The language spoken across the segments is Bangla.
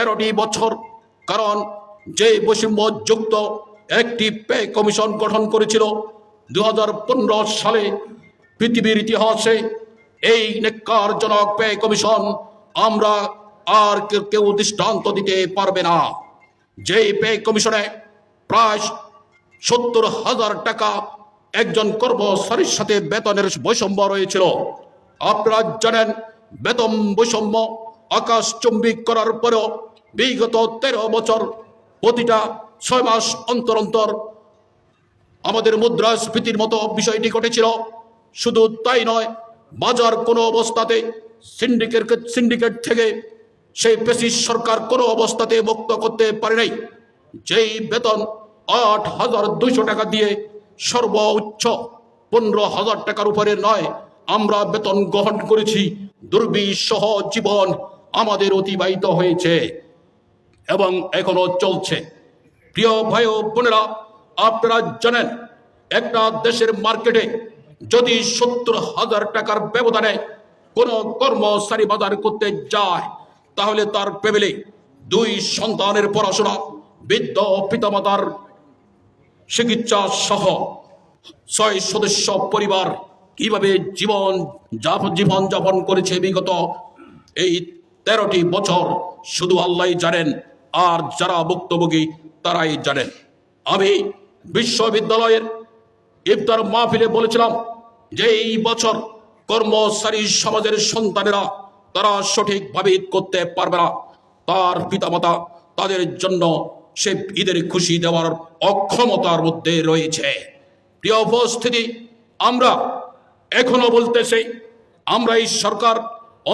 তেরোটি বছর। কারণ যে বৈষম্যযুক্ত একটি পে কমিশন গঠন করেছিল দু হাজার পনেরো সালে পৃথিবীর ইতিহাসে, এই নেককারজনক পে কমিশন আমরা আর কেউ দৃষ্টান্ত দিতে পারবে না। যেই পে কমিশনে প্রায় সত্তর হাজার টাকা একজন কর্মচারীর সাথে বেতনের বৈষম্য রয়েছিল। আপনারা জানেন, বেতন বৈষম্য আকাশ চম্বিক করার পরেও বিগত তেরো বছর, প্রতিটা ছয় মাস অন্তর অন্তর আমাদের মুদ্রাস্ফীতির মতো বিষয়টি ঘটেছিল। শুধু তাই নয়, বাজার কোনো অবস্থাতে সিন্ডিকেট সিন্ডিকেট থেকে সেই পেশিস সরকার কোনো অবস্থাতে মুক্ত করতে পারে নাই। যেই বেতন আট হাজার দুইশো টাকা দিয়ে সর্বোচ্চ পনেরো হাজার টাকার উপরে নয়, আমরা বেতন গ্রহণ করেছি। দুর্বিসহ জীবন আমাদের অতিবাহিত হয়েছে। এবং এখনও চলছে। প্রিয় ভাই ও বোনেরা, আপনারা জানেন, একটা দেশের মার্কেটে যদি সত্তর হাজার টাকার ব্যবধানে কোনো কর্মচারী বাজার করতে যায়, তাহলে তার ফ্যামিলি, দুই সন্তানের পড়াশোনা, বৃদ্ধ পিতামাতার চিকিৎসা সহ ছয় সদস্য পরিবার কীভাবে জীবন জীবন যাপন করেছে বিগত এই তেরোটি বছর, শুধু আল্লাহ জানেন। আর যারা ভুক্তভোগী, তারাই জানেন আমি বিশ্ববিদ্যালয়ের ইফতার মাহফিলে বলেছিলাম যে এই বছর কর্মচারী সমাজের সন্তানেরা, তারা সঠিকভাবে ঈদ করতে পারবে না। তার পিতামাতা তাদের জন্য সে ঈদের খুশি দেওয়ার অক্ষমতার মধ্যে রয়েছে। প্রিয় উপস্থিতি, আমরা এখনও বলতেছি, আমরা এই সরকার,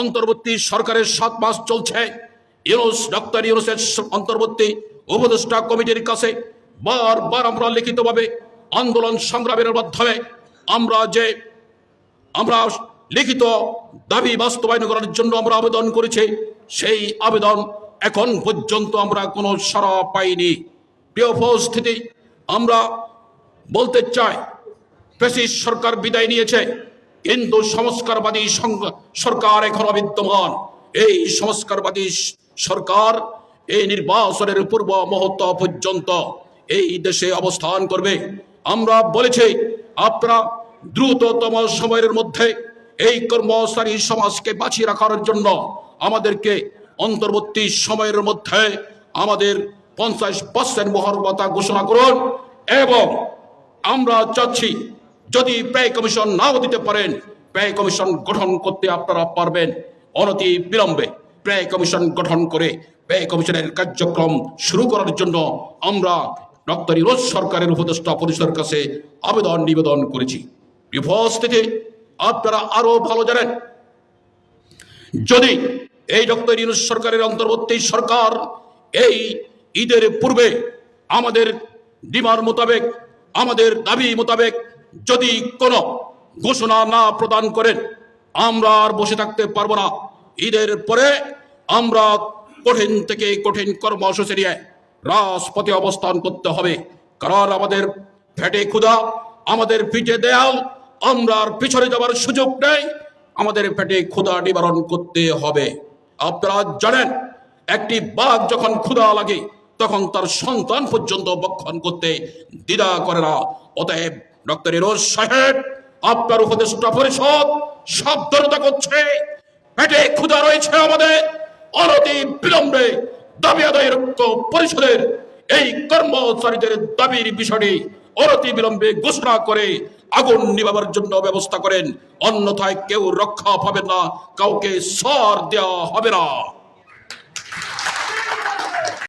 অন্তর্বর্তী সরকারের সাত মাস চলছে। ইউনুস, ডক্টর ইউনুসের অন্তর্বর্তী উপদেষ্টা কমিটির কাছে বারবার আমরা লিখিতভাবে আন্দোলন সংগ্রামের মাধ্যমে আমরা যে, আমরা লিখিত দাবি বাস্তবায়ন করার জন্য আমরা আবেদন করেছি, সেই আবেদন এখন পর্যন্ত আমরা কোনো সাড়া পাইনি। প্রিয় উপস্থিতি, আমরা বলতে চাই পেশিস সরকার বিদায় নিয়েছে কিন্তু সংস্কারবাদী সরকার এখনও বিদ্যমান। এই সংস্কারবাদী সরকার এই নির্বাচনের পূর্ব মুহূর্ত পর্যন্ত এই দেশে অবস্থান করবে। আমরা বলেছি, আপনারা দ্রুততম সময়ের মধ্যে এই কর্মচারী সমাজকে বাঁচিয়ে রাখার জন্য আমাদেরকে অন্তর্বর্তী সময়ের মধ্যে আমাদের পঞ্চাশ পার্সেন্ট মহর্মতা ঘোষণা করুন এবং আমরা চাচ্ছি, যদি ব্যয় কমিশন নাও দিতে পারেন, ব্যয় কমিশন গঠন করতে আপনারা পারবেন। অনতি বিলম্বে। ব্যয় কমিশন গঠন করে ব্যয় কমিশনের কার্যক্রম শুরু করার জন্য আমরা ডক্টর ইরোজ সরকারের উপদেষ্টা পরিষদের কাছে আবেদন নিবেদন করেছি। উপস্থিতি আপনারা আরও ভালো জানেন। যদি এই ডক্টর ইউনুস সরকারের অন্তর্বর্তী সরকার এই ঈদের পূর্বে আমাদের ডিমার মোতাবেক, আমাদের দাবি মোতাবেক যদি কোনো ঘোষণা না প্রদান করেন, আমরা আর বসে থাকতে পারব না। ঈদের পরে আমরা কঠিন থেকে কঠিন কর্মসূচি নিয়ে রাজপথে অবস্থান করতে হবে। কারণ আমাদের ফেটে ক্ষুধা, আমাদের পিঠে দেয়াল, আমরা আর পিছনে যাওয়ার সুযোগ নেই। আমাদের পেটে ক্ষুধা নিবারণ করতে হবে। আপনারা জানেন, একটি বাঘ যখন ক্ষুধা লাগে, তখন তার সন্তান পর্যন্ত বক্ষণ করতে দ্বিধা করে না। অতএব ডক্টর ইরোজ সাহেব, আপনার উপদেষ্টা পরিষদ সাবধানতা করছে। পেটে ক্ষুধা রয়েছে আমাদের। অনতি বিলম্বে দাবি আদায়ের ঐক্য পরিষদের এই কর্মচারীদের দাবির বিষয়টি অনতি বিলম্বে ঘোষণা করে আগুন নিভাবার জন্য ব্যবস্থা করেন। অন্যথায় কেউ রক্ষা পাবে না, কাউকে সর দেওয়া হবে না।